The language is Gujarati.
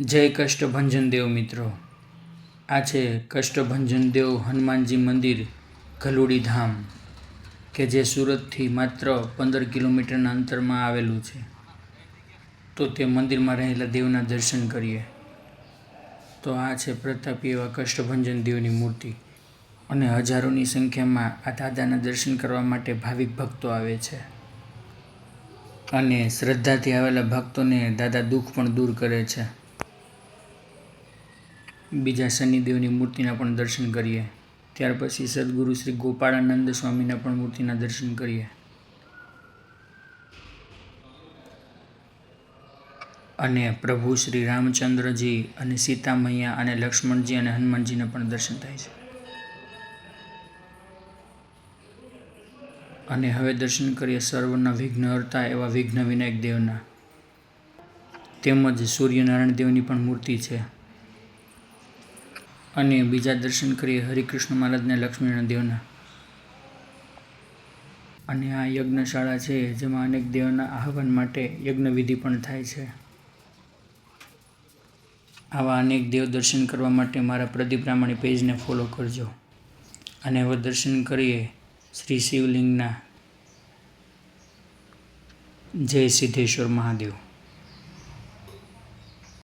જય કષ્ટભંજન દેવ મિત્રો. આ છે કષ્ટભંજન દેવ હનુમાનજી મંદિર ઘલુડી ધામ, કે જે સુરતથી માત્ર પંદર કિલોમીટરના અંતરમાં આવેલું છે. તો તે મંદિરમાં રહેલા દેવના દર્શન કરીએ. તો આ છે પ્રતાપી એવા કષ્ટભંજન દેવની મૂર્તિ, અને હજારોની સંખ્યામાં આ દાદાના દર્શન કરવા માટે ભાવિક ભક્તો આવે છે. અને શ્રદ્ધાથી આવેલા ભક્તોને દાદા દુઃખ પણ દૂર કરે છે. બીજા શનિદેવની મૂર્તિના પણ દર્શન કરીએ. ત્યાર પછી સદગુરુ શ્રી ગોપાળાનંદ સ્વામીના પણ મૂર્તિના દર્શન કરીએ. અને પ્રભુ શ્રી રામચંદ્રજી અને સીતા મૈયા અને લક્ષ્મણજી અને હનુમાનજીના પણ દર્શન થાય છે. અને હવે દર્શન કરીએ સર્વના વિઘ્નહર્તા એવા વિઘ્ન વિનાયક દેવના. તેમજ સૂર્યનારાયણ દેવની પણ મૂર્તિ છે. અને બીજા દર્શન કરીએ હરિકૃષ્ણ મહારાજને લક્ષ્મીના દેવના. અને આ યજ્ઞશાળા છે, જેમાં અનેક દેવના આહવાન માટે યજ્ઞવિધિ પણ થાય છે. આવા અનેક દેવ દર્શન કરવા માટે મારા પ્રદીપ રામાણી પેજને ફોલો કરજો. અને હવે દર્શન કરીએ શ્રી શિવલિંગના. જય સિદ્ધેશ્વર મહાદેવ.